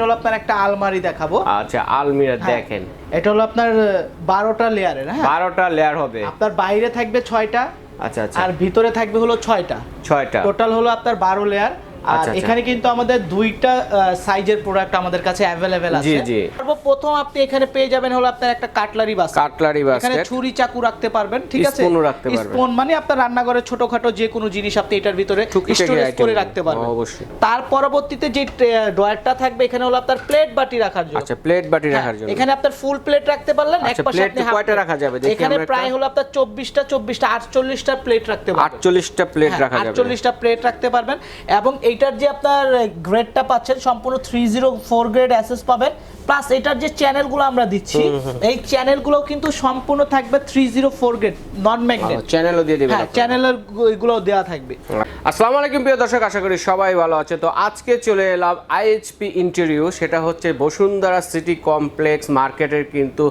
সেটা হলো আপনার একটা আলমারি দেখাবো। আচ্ছা আলমিরা হ্যাঁ, দেখেন। এটা হলো আপনার বারোটা লেয়ারের হ্যাঁ? বারোটা লেয়ার হবে। আপনার বাইরে থাকবে ছয়টা আচ্ছা আচ্ছা। আর ভিতরে থাকবে হলো ছয়টা। ছয়টা। টোটাল হলো আপনার বারো লেয়ার। আর আচ্ছা, আচ্ছা। এখানে কিন্তু আমাদের দুইটা সাইজের প্রোডাক্ট আমাদের কাছে অ্যাভেলেবেল আছে। জি, জি। সর্বপ্রথম আপনি এখানে পেয়ে যাবেন হলো আপনার একটা কাটলারি বাস কাটলারি এখানে ছুরি চাকু রাখতে পারবেন ঠিক আছে? স্পুনও রাখতে পারবেন। স্পুন মানে আপনার রান্নাঘরে ছোটখাটো যে কোনো জিনিস আপনি এটার ভিতরে স্টোরেজ করে রাখতে পারবেন। অবশ্যই। তার পরবর্তীতে যে ড্রয়ারটা থাকবে এখানে হলো আপনার প্লেট বাটি রাখার জন্য। আচ্ছা প্লেট বাটি হ্যাঁ, রাখার জন্য। এখানে আপনার ফুল প্লেট রাখতে পারলেন এক আচ্ছা, পাশে আপনি কয়টা রাখা যাবে? এখানে প্রায় হলো আপনার চব্বিশটা চব্বিশটা আটচল্লিশটা প্লেট রাখতে পারবেন। আটচল্লিশটা প্লেট রাখা যাবে। আটচল্লিশটা প্লেট রাখতে পারবেন এবং এইটার যে আপনার গ্রেডটা পাচ্ছেন সম্পূর্ণ থ্রি জিরো ফোর গ্রেড অ্যাসেস পাবেন। প্লাস এটার যে চ্যানেলগুলো আমরা দিচ্ছি এই চ্যানেলগুলো কিন্তু সম্পূর্ণ থাকবে three zero four grade non magnet চ্যানেলও দিয়ে দিবেন হ্যাঁ চ্যানেলের এগুলো দেওয়া থাকবে। আসসালামু আলাইকুম প্রিয় দর্শক আশা করি সবাই ভালো আছে। তো আজকে চলে এলাম আইএইচপি ইন্টারভিউ সেটা হচ্ছে বসুন্ধরা সিটি কমপ্লেক্স মার্কেটের কিন্তু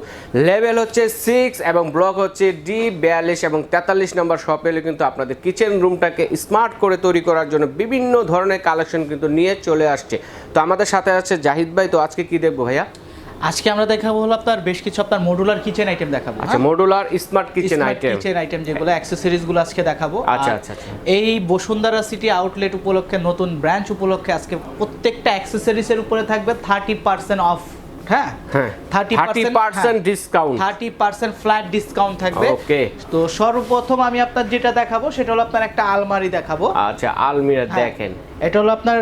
লেভেল হচ্ছে সিক্স এবং ব্লক হচ্ছে ডি বিয়াল্লিশ এবং তেতাল্লিশ নম্বর শপ এলে কিন্তু আপনাদের কিচেন রুমটাকে স্মার্ট করে তৈরি করার জন্য বিভিন্ন ধরনের কালেকশন কিন্তু নিয়ে চলে আসছে। তো আমাদের সাথে আছে জাহিদ ভাই তো আজকে কি দেখব ভাইয়া? আজকে আমরা দেখাবো হলো আপনার বেশ কিছু আপনার মডুলার কিচেন আইটেম দেখাবো আচ্ছা modular smart kitchen item kitchen item যেগুলো অ্যাক্সেসরিজগুলো আজকে দেখাবো। আচ্ছা, আচ্ছা, আচ্ছা। এই বসুন্ধরা সিটি আউটলেট উপলক্ষে নতুন ব্রাঞ্চ উপলক্ষে আজকে প্রত্যেকটা অ্যাক্সেসরিজ এর উপরে থাকবে থার্টি পার্সেন্ট অফ হ্যাঁ? হ্যাঁ। Thirty thirty percent discount thirty percent flat discount থাকবে। Okay. তো সর্বপ্রথম আমি আপনার যেটা দেখাবো সেটা হলো আপনার একটা আলমারি দেখাবো। আচ্ছা আলমিরা হ্যাঁ, দেখেন। এটা হলো আপনার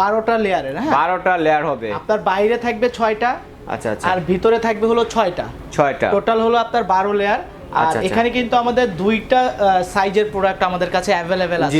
বারোটা লেয়ারের হ্যাঁ? বারোটা লেয়ার হবে। আপনার বাইরে থাকবে ছয়টা আচ্ছা আচ্ছা। আর ভিতরে থাকবে হলো ছয়টা। ছয়টা। টোটাল হলো আপনার বারো লেয়ার আর আচ্ছা, আচ্ছা। এখানে কিন্তু আমাদের দুইটা সাইজের প্রোডাক্ট আমাদের কাছে অ্যাভেলেবেল আছে।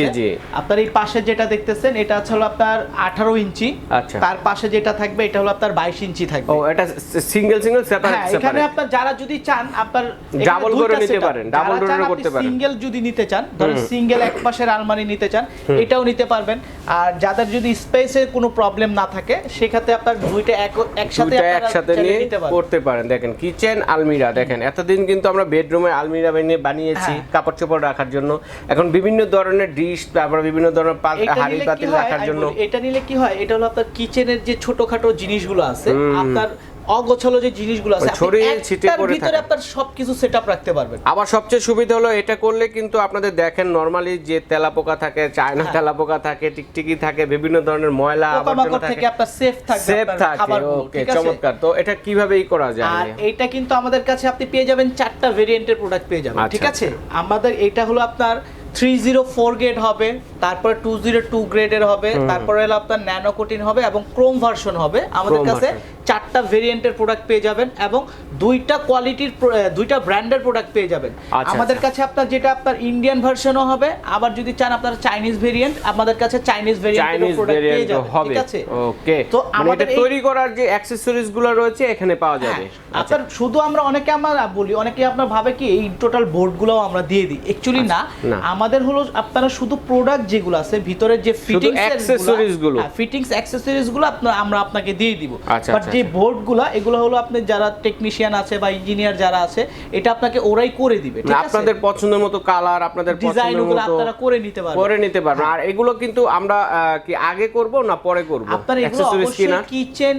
আপনার এই পাশে যেটা দেখতেছেন এটা হলো আপনার আঠারো ইঞ্চি। আচ্ছা। তার পাশে যেটা থাকবে এটা হলো আপনার বাইশ ইঞ্চি থাকবে। ও এটা সিঙ্গেল সিঙ্গেল সেপারেট এখানে আপনার যারা যদি চান আপনার Double করে নিতে পারেন, door করতে পারেন। সিঙ্গেল যদি নিতে চান ধরেন সিঙ্গেল এক পাশের আলমারি নিতে চান এটাও নিতে পারবেন। আর যাদের যদি স্পেসের কোনো প্রবলেম না থাকে সেক্ষেত্রে আপনার দুইটা এক- একসাথে আপনারা একসাথে নিয়ে করতে পারেন। দেখেন কিচেন আলমিরা দেখেন। এতদিন কিন্তু আমরা বেডরুমে আলমিরা বানিয়ে বানিয়েছি হ্যাঁ। কাপড় চোপড় রাখার জন্য। এখন বিভিন্ন ধরনের ডিশ তারপর বিভিন্ন ধরনের হাড়ি পাতি হাঁড়ি পাতিল রাখার জন্য। এটা নিলে কি হয়? এটা হলো আপনার কিচেনের যে ছোটখাটো জিনিসগুলো আছে আপনার অগোছালো যে জিনিসগুলো আছে ছড়িয়ে একটার পড়ে ভিতরে আপনার সবকিছু সেটআপ রাখতে পারবেন। আবার সবচেয়ে সুবিধা হলো এটা করলে কিন্তু আপনাদের দেখেন নরমালি যে তেলাপোকা থাকে চায়না হ্যাঁ। তেলাপোকা থাকে টিকটিকি থাকে বিভিন্ন ধরনের ময়লা আবর্জনা থাকে থেকে। আপনার সেফ থাকবে সেফ থাকে ওকে চমৎকার। তো এটা কীভাবে ই করা যায়? আর এইটা কিন্তু আমাদের কাছে আপনি পেয়ে যাবেন চারটা ভেরিয়েন্টের প্রোডাক্ট পেয়ে যাবেন আচ্ছা, ঠিক আছে? আমাদের এটা হলো আপনার থ্রি জিরো ফোর গ্রেড হবে তারপরে টু জিরো টু গ্রেডের হবে তারপরে হলো আপনার ন্যানো কোটিন হবে এবং ক্রোম ভার্সন হবে আমাদের কাছে। চারটা ভেরিয়েন্টের প্রোডাক্ট পেয়ে যাবেন এবং দুইটা কোয়ালিটির দুইটা ব্র্যান্ডের প্রোডাক্ট পেয়ে যাবেন। আচ্ছা, আমাদের আচ্ছা। কাছে আপনার যেটা আপনার ইন্ডিয়ান ভার্সনও হবে আবার যদি চান আপনার চাইনিজ ভেরিয়েন্ট আমাদের কাছে চাইনিজ ভেরিয়েন্টের প্রোডাক্ট পেয়ে ভেরিয়েন্ট যাবেন ঠিক আছে? ওকে তো মানে আমাদের তৈরি করার যে অ্যাকসেসরিজগুলো রয়েছে এখানে পাওয়া যাবে। হ্যাঁ, আপনার শুধু আমরা অনেকে আমরা বলি অনেকে আপনার ভাবে কি এই টোটাল বোর্ডগুলো আমরা দিয়ে দিই। অ্যাকচুয়ালি না আচ্ছা, আমাদের হলো আপনারা শুধু প্রোডাক্ট যেগুলো আছে ভিতরে যে ফিটিংস accessories গুলো। ফিটিংস অ্যাকসেসরিজগুলো আপনার আমরা আপনাকে দিয়ে দিব। আচ্ছা, বাট আচ্ছা, যে বোর্ডগুলো এগুলো হলো আপনি যারা টেকনিশিয়ান আছে বা ইঞ্জিনিয়ার যারা আছে এটা আপনাকে ওরাই করে দিবে ঠিক আছে? আপনাদের পছন্দের মতো কালার আপনাদের ডিজাইন পছন্দের মতো আপনারা করে নিতে পারবেন। করে নিতে পারবেন। আর এগুলো কিন্তু আমরা কি আগে করব না পরে করব? আপনারা এগুলো অবশ্যই কিচেন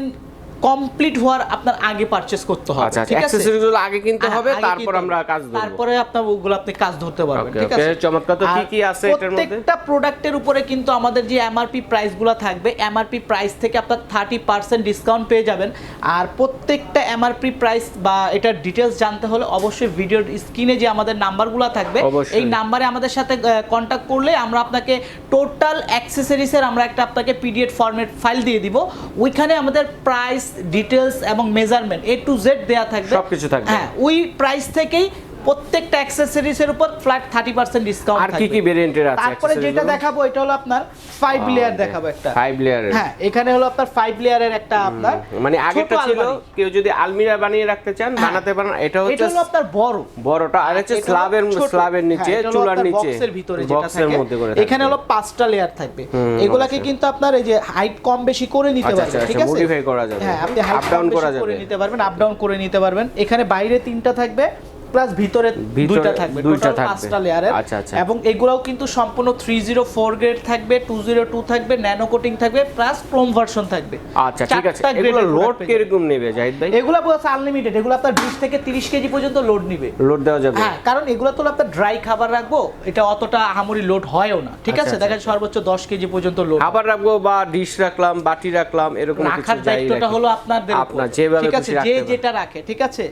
কমপ্লিট হওয়ার আপনার আগে পারচেজ করতে হবে আচ্ছা আচ্ছা ঠিক আছে? অ্যাকসেসরিজ আগে কিনতে হ্যাঁ, হবে তারপর আমরা কাজ ধরব। তারপরে আপনার ওগুলো আপনি কাজ ধরতে পারবেন ঠিক আছে? চমৎকার। তো কি কি আছে এটার মধ্যে? প্রত্যেকটা প্রোডাক্টের উপরে কিন্তু আমাদের যে এমআরপি প্রাইসগুলো থাকবে এমআরপি প্রাইস থেকে আপনার থার্টি পার্সেন্ট ডিসকাউন্ট পেয়ে যাবেন। আর প্রত্যেকটা এমআরপি প্রাইস বা এটার ডিটেলস জানতে হলে অবশ্যই ভিডিওর স্ক্রিনে যে আমাদের নাম্বারগুলো থাকবে এই নাম্বারে আমাদের সাথে কন্টাক্ট করলে আমরা আপনাকে টোটাল অ্যাক্সেসরিজের আমরা একটা আপনাকে পিডিএফ ফরম্যাট ফাইল দিয়ে দিব। ওইখানে আমাদের প্রাইস ডিটেলস এবং মেজারমেন্ট এ টু জেড দেয়া থাকবে সবকিছু থাকবে। হ্যাঁ ওই প্রাইস থেকেই প্রত্যেকটা অ্যাক্সেসরিজের উপর ফ্ল্যাট থার্টি পার্সেন্ট ডিসকাউন্ট আর কি কি ভেরিয়েন্টের আছে তারপরে যেটা দেখাবো এটা হলো আপনার ফাইভ লেয়ার দেখাবো একটা। ফাইভ লেয়ারের হ্যাঁ এখানে হলো আপনার ফাইভ লেয়ারের একটা আপনার মানে আগেরটা ছিল কেউ যদি আলমিরা বানিয়ে রাখতে চান হ্যাঁ। বানাতে পারেন। এটা হচ্ছে এটা হলো আপনার বড়। বড়টা আর হচ্ছে স্ল্যাবের স্ল্যাবের নিচে চুলার নিচে বক্সের ভিতরে যেটা বক্সের থাকে। মধ্যে করে এখানে হলো পাঁচটা লেয়ার থাকবে। এগুলাকে কিন্তু আপনার এই যে হাইট কম বেশি করে নিতে আচ্ছা, পারবেন আচ্ছা, ঠিক আছে? modify করা যাবে। হ্যাঁ আপনি হাইট আপ ডাউন করা। নিতে পারবেন আপ ডাউন করে নিতে পারবেন। এখানে বাইরে তিনটা থাকবে। প্লাস ভিতরে দুইটা থাকবে দুইটা থাকবে। পাঁচটা লেয়ারের আচ্ছা, আচ্ছা। এবং এগুলাও কিন্তু সম্পূর্ণ থ্রি জিরো ফোর গ্রেড থাকবে টু জিরো টু থাকবে ন্যানো কোটিং থাকবে প্লাস ক্রোম ভার্সন থাকবে। আচ্ছা ঠিক আছে। এগুলো লোড পেয়ে কীরকম নেবে জাহিদ ভাই। এগুলো বলছে আনলিমিটেড এগুলো আপনার বিশ থেকে তিরিশ কেজি পর্যন্ত লোড নিবে। লোড দেওয়া যাবে। হ্যাঁ কারণ এগুলো তো আপনার ড্রাই খাবার রাখব এটা অতটা আহামরি লোড হয়ও না ঠিক আচ্ছা, আছে? আচ্ছা। দেখা যায় সর্বোচ্চ দশ কেজি পর্যন্ত লোড খাবার রাখব বা ডিশ রাখলাম বাটি রাখলাম এরকম কিছু রাখার দায়িত্বটা হলো আপনাদের আপনার যেভাবে ঠিক আছে যে যেটা রাখে ঠিক আছে?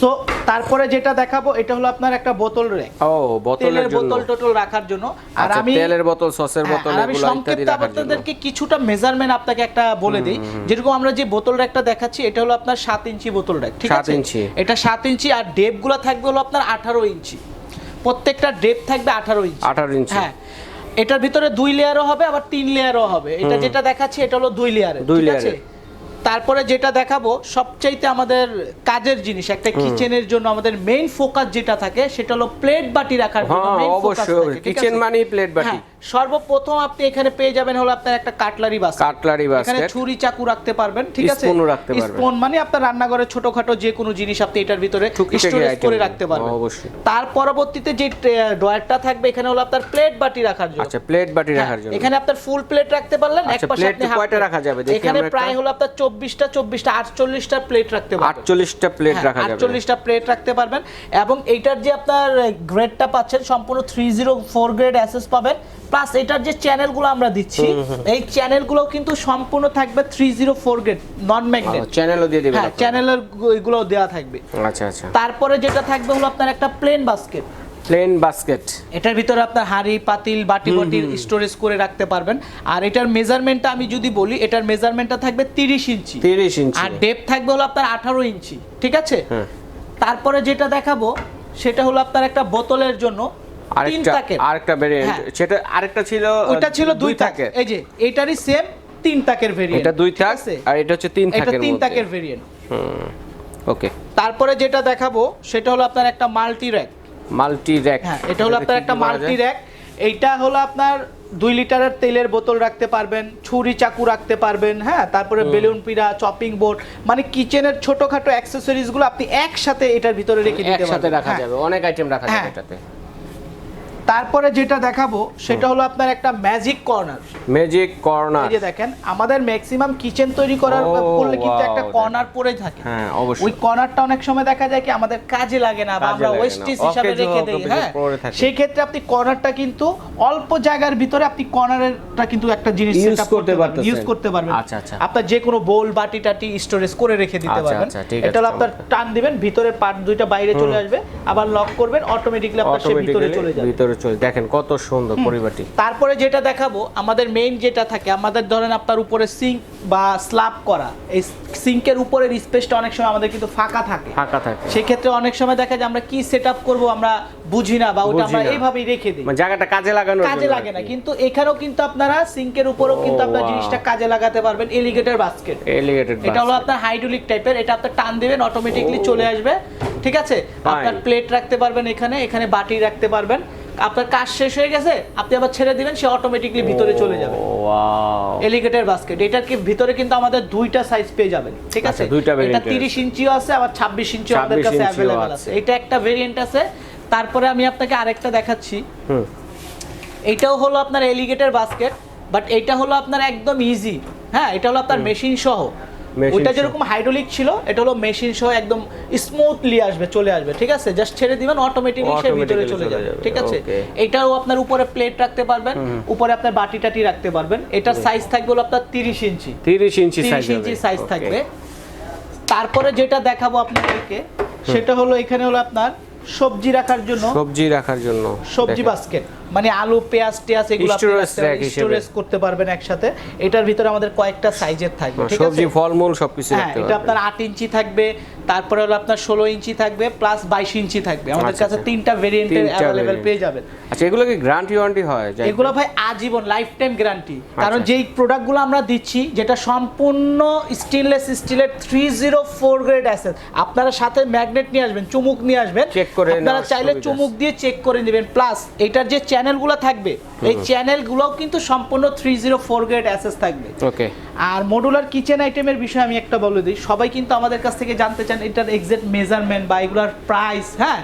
সো তারপরে যেটা দেখাবো এটা হলো আপনার একটা বোতল র্যাক ও বোতলের বোতল টোটল রাখার জন্য। আর আচ্ছা আমি তেলের বোতল সসের হ্যাঁ, বোতল এগুলো ইত্যাদি রাখার জন্য। আপনাদেরকে কিছুটা মেজারমেন্ট আপনাকে একটা বলে দিই। যেরকম আমরা যে বোতল র্যাকটা দেখাচ্ছি এটা হলো আপনার সাত ইঞ্চি বোতল র্যাক ঠিক আছে? ইঞ্চি। এটা সাত ইঞ্চি আর ডেপগুলো থাকবে হলো আপনার আঠারো ইঞ্চি। প্রত্যেকটা ডেপ থাকবে আঠারো ইঞ্চি। 18 ইঞ্চি। হ্যাঁ। এটার ভিতরে দুই লেয়ারও হবে আবার তিন লেয়ারও হবে। এটা যেটা দেখাচ্ছি এটা হলো দুই লেয়ারে দুই ঠিক আছে? লেয়ারের। তারপরে যেটা দেখাবো সবচাইতে আমাদের কাজের জিনিস একটা কিচেনের জন্য আমাদের মেইন ফোকাস যেটা থাকে সেটা হলো প্লেট বাটি রাখার জন্য হ্যাঁ main focus অবশ্যই থাকে, কিচেন? মানি প্লেট বাটি। হ্যাঁ, সর্বপ্রথম আপনি এখানে পেয়ে যাবেন হলো আপনার একটা কাটলারি বাস্কেট কাটলারি এখানে ছুরি চাকু রাখতে পারবেন ঠিক আছে? স্পুনও রাখতে পারবেন। স্পুন মানে আপনার রান্নাঘরে ছোটখাটো যে কোনো জিনিস আপনি এটার ভিতরে স্টোরেজ করে রাখতে পারবেন। অবশ্যই। তার পরবর্তীতে যে ড্রয়ারটা থাকবে এখানে হলো আপনার প্লেট বাটি রাখার জন্য। আচ্ছা প্লেট বাটি হ্যাঁ, রাখার জন্য। এখানে আপনার ফুল প্লেট রাখতে পারলেন এক আচ্ছা, পাশে আপনি কয়টা রাখা যাবে? এখানে প্রায় হলো আপনার চব্বিশটা চব্বিশটা আটচল্লিশটা প্লেট রাখতে পারবেন। 48টা প্লেট রাখা যাবে। আটচল্লিশটা প্লেট রাখতে পারবেন। এবং এইটার যে আপনার গ্রেডটা পাচ্ছেন সম্পূর্ণ থ্রি জিরো ফোর গ্রেড অ্যাসেস পাবেন। প্লাস এটার যে চ্যানেলগুলো আমরা দিচ্ছি এই চ্যানেলগুলো কিন্তু সম্পূর্ণ থাকবে three zero four grade non magnet চ্যানেলও দিয়ে দিবেন হ্যাঁ চ্যানেলের এগুলো দেওয়া থাকবে। আচ্ছা আচ্ছা। তারপরে যেটা থাকবে হলো আপনার একটা প্লেন বাস্কেট প্লেন বাস্কেট এটার ভিতরে আপনার হাঁড়ি পাতিল বাটি বাটি স্টোরেজ করে রাখতে পারবেন। আর এটার মেজারমেন্টটা আমি যদি বলি এটার মেজারমেন্টটা থাকবে তিরিশ ইঞ্চি। 30 ইঞ্চি। আর ডেপ থাকবে হলো আপনার আঠারো ইঞ্চি ঠিক আছে? হ্যাঁ। তারপরে যেটা দেখাবো সেটা হলো আপনার একটা বোতলের জন্য তিন আরেকটা তাকের। আরেকটা ভেরিয়েন্ট হ্যাঁ। সেটা আরেকটা ছিল ওইটা ছিল দুই তাকের এই যে এটারই সেম তিন তাকের ভেরিয়েন্ট এটা দুই তাক আর এটা হচ্ছে তিন এটা তিন তাকের ভেরিয়েন্ট ওকে। তারপরে যেটা দেখাবো সেটা হলো আপনার একটা মাল্টি র্যাক মাল্টি র্যাক হ্যাঁ এটা হলো আপনার একটা মাল্টি র্যাক এইটা হলো আপনার দুই লিটারের তেলের বোতল রাখতে পারবেন ছুরি চাকু রাখতে পারবেন হ্যাঁ তারপরে বেলুন পিড়া চপিং বোর্ড মানে কিচেনের ছোটখাটো অ্যাক্সেসরিজগুলো আপনি একসাথে এটার ভিতরে রেখে দিতে পারবেন। একসাথে রাখা হ্যাঁ। যাবে অনেক আইটেম রাখা যাবে হ্যাঁ। এটাতে। তারপরে যেটা দেখাবো সেটা হলো আপনার একটা ম্যাজিক কর্নার ম্যাজিক কর্নার এই যে দেখেন আমাদের ম্যাক্সিমাম কিচেন তৈরি করার করলে কিন্তু একটা কর্নার পড়ে থাকে। হ্যাঁ অবশ্যই। ওই কর্নারটা অনেক সময় দেখা যায় কি আমাদের কাজে লাগে না বা আমরা ওয়েস্টেজ হিসাবে রেখে দেই হ্যাঁ? সেই ক্ষেত্রে আপনি কর্নারটা কিন্তু অল্প জায়গার ভিতরে আপনি কর্নারটা কিন্তু একটা জিনিস সেটআপ করতে পারতেছেন। ইউজ করতে পারবেন। আচ্ছা, আচ্ছা। আপনার যে কোনো বোল বাটি টাটি স্টোরেজ করে রেখে দিতে আচ্ছা, পারবেন। আচ্ছা, এটা হলো আপনার টান দিবেন ভিতরের পার্ট দুইটা বাইরে চলে আসবে আবার লক করবেন অটোমেটিক্যালি আপনার সে ভিতরে চলে যাবে। ভিতরে চলে দেখেন কত সুন্দর পরিবারটি। তারপরে যেটা দেখাবো আমাদের মেইন যেটা থাকে আমাদের ধরেন আপনার উপরে সিঙ্ক বা স্ল্যাব করা এই সিঙ্কের উপরের স্পেসটা অনেক সময় আমাদের কিন্তু ফাঁকা থাকে। ফাঁকা থাকে। সেক্ষেত্রে অনেক সময় দেখা যায় আমরা কি সেট আপ করব আমরা বুঝি না বা ওটা আমরা এইভাবেই রেখে দিই। মানে জায়গাটা কাজে লাগানো কাজে লাগে না। কিন্তু এখানেও কিন্তু আপনারা সিঙ্কের উপরেও কিন্তু আপনার জিনিসটা কাজে লাগাতে পারবেন এলিগেটর বাস্কেট এলিগেটেড এটা হলো আপনার হাইড্রোলিক টাইপের এটা আপনার টান দিবেন অটোমেটিকলি চলে আসবে। ঠিক আছে? আপনার প্লেট রাখতে পারবেন এখানে এখানে বাটি রাখতে পারবেন। আপনার কাজ শেষ হয়ে গেছে আপনি আবার ছেড়ে দিবেন সে অটোমেটিকলি ভিতরে চলে যাবে ওয়াও এলিগেটর বাস্কেট এটার কি ভিতরে কিন্তু আমাদের দুইটা সাইজ পেয়ে যাবেন ঠিক আছে আচ্ছা, দুইটা variant এটা এর 30 ইঞ্চিও আছে আবার 26 ইঞ্চিও আমাদের 26 কাছে ইঞ্চিও अवेलेबल আছে। আছে এটা একটা ভেরিয়েন্ট আছে তারপরে আমি আপনাকে আরেকটা দেখাচ্ছি হুম এটাও হলো আপনার এলিগেটর বাস্কেট বাট এটা হলো আপনার একদম ইজি হ্যাঁ এটা হলো আপনার মেশিন সহ Machine ওইটা যেরকম হাইড্রোলিক ছিল এটা হলো মেশিন সহ একদম স্মুথলি আসবে চলে আসবে ঠিক আছে? জাস্ট ছেড়ে দিবেন অটোমেটিকলি সে ভিতরে চলে যাবে ঠিক আছে? এটাও আপনার উপরে প্লেট রাখতে পারবেন উপরে আপনার বাটি টাটি রাখতে পারবেন। এটার সাইজ থাকবে হলো আপনার 30 ইঞ্চি। 30 ইঞ্চি সাইজ 30 ইঞ্চি সাইজ থাকবে। তারপরে যেটা দেখাবো আপনাদেরকে সেটা হলো এখানে হলো আপনার সবজি রাখার জন্য। সবজি রাখার জন্য। সবজি বাস্কেট মানে আলু পেঁয়াজ টেয়াজ এগুলো। স্টোরেজ করতে পারবেন একসাথে। এটার ভিতরে আমাদের কয়েকটা সাইজের থাকবে ঠিক আছে? সবজি ফলমূল সবকিছু হ্যাঁ এটা আপনার আট ইঞ্চি থাকবে তারপরে হলো আপনার ষোলো ইঞ্চি থাকবে প্লাস বাইশ ইঞ্চি থাকবে। আমাদের আচ্ছা, কাছে আচ্ছা। তিনটা ভেরিয়েন্টের অ্যাভেলেবেল পেয়ে যাবেন। আচ্ছা এগুলো কি গ্যারান্টি ওয়ারেন্টি হয়? এগুলো ভাই আজীবন লাইফ টাইম গ্যারান্টি কারণ। যেই প্রোডাক্টগুলো আমরা দিচ্ছি যেটা সম্পূর্ণ স্টেনলেস স্টিলের থ্রি জিরো ফোর গ্রেড অ্যাসেস আপনারা সাথে ম্যাগনেট নিয়ে আসবেন চুমুক নিয়ে আসবেন। চেক করে আপনারা চাইলে চুমুক দিয়ে চেক করে নেবেন। প্লাস এটার যে চ্যানেলগুলো থাকবে। এই চ্যানেলগুলোও কিন্তু সম্পূর্ণ থ্রি জিরো ফোর গ্রেড অ্যাসেস থাকবে। ওকে। আর মডুলার কিচেন আইটেমের বিষয়ে আমি একটা বলে দিই সবাই কিন্তু আমাদের কাছ থেকে জানতে চান এটার এক্সাক্ট মেজারমেন্ট বা এগুলার প্রাইস হ্যাঁ?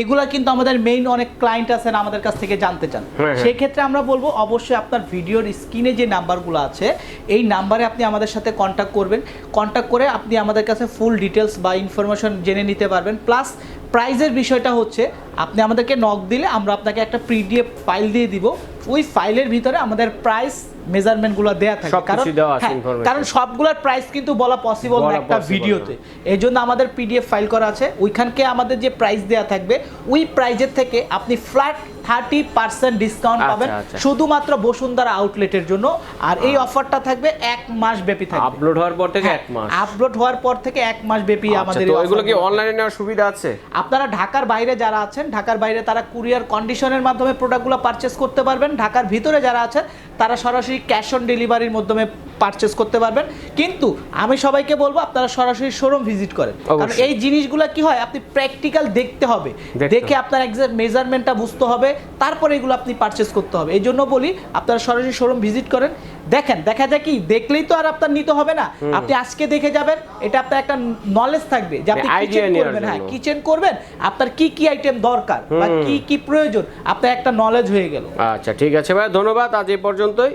এগুলা কিন্তু আমাদের মেইন অনেক ক্লায়েন্ট আছেন আমাদের কাছ থেকে জানতে চান। হ্যাঁ, হ্যাঁ। সেই ক্ষেত্রে আমরা বলব অবশ্যই আপনার ভিডিওর স্ক্রিনে যে নাম্বারগুলো আছে এই নাম্বারে আপনি আমাদের সাথে কন্ট্যাক্ট করবেন। কন্ট্যাক্ট করে আপনি আমাদের কাছে ফুল ডিটেলস বা ইনফরমেশন জেনে নিতে পারবেন। প্লাস প্রাইজের বিষয়টা হচ্ছে আপনি আমাদেরকে নক দিলে আমরা আপনাকে একটা পিডিএফ ফাইল দিয়ে দিব। ওই ফাইলের ভিতরে আমাদের প্রাইস মেজারমেন্টগুলো দেয়া থাকে। আছে হ্যাঁ। কারণ সবগুলোর প্রাইস কিন্তু বলা পসিবল না একটা ভিডিওতে। এই জন্য আমাদের পিডিএফ ফাইল করা আছে। ওইখানকে আমাদের যে প্রাইস দেওয়া থাকবে ওই প্রাইজের থেকে আপনি ফ্ল্যাট থার্টি পার্সেন্ট ডিসকাউন্ট পাবেন আচ্ছা। শুধুমাত্র বসুন্ধরা আউটলেটের জন্য। আর এই অফারটা থাকবে এক মাস ব্যাপী থাকবে। আপলোড হওয়ার পর থেকে এক মাস। আপলোড হওয়ার পর থেকে এক মাস ব্যাপী আচ্ছা, আমাদের এগুলো কি অনলাইনে নেওয়ার সুবিধা আছে? আপনারা ঢাকার বাইরে যারা আছেন ঢাকার বাইরে তারা কুরিয়ার কন্ডিশনের মাধ্যমে প্রোডাক্টগুলো পারচেস করতে পারবেন। ঢাকার ভিতরে যারা আছেন তারা সরাসরি ক্যাশ অন ডেলিভারির মাধ্যমে পারচেস করতে পারবেন। কিন্তু আমি সবাইকে বলব আপনারা সরাসরি শোরুম ভিজিট করেন। কারণ। এই জিনিসগুলো কি হয় আপনি প্র্যাকটিক্যাল দেখতে হবে। দেখে আপনার এক্সাক্ট মেজারমেন্টটা বুঝতে হবে তারপরে এগুলো আপনি পারচেস করতে হবে। এই জন্য বলি আপনারা সরাসরি শোরুম ভিজিট করেন। দেখেন দেখা যায় কি দেখলেই তো আর আপনার নিতে হবে না। আপনি আজকে দেখে যাবেন এটা আপনার একটা নলেজ থাকবে যে আপনি কিচেন করবেন। হ্যাঁ। কিচেন করবেন আপনার কি কি আইটেম দরকার বা কি কি প্রয়োজন আপনার একটা নলেজ হয়ে গেল। আচ্ছা ঠিক আছে ভাই ধন্যবাদ আজ এই পর্যন্তই।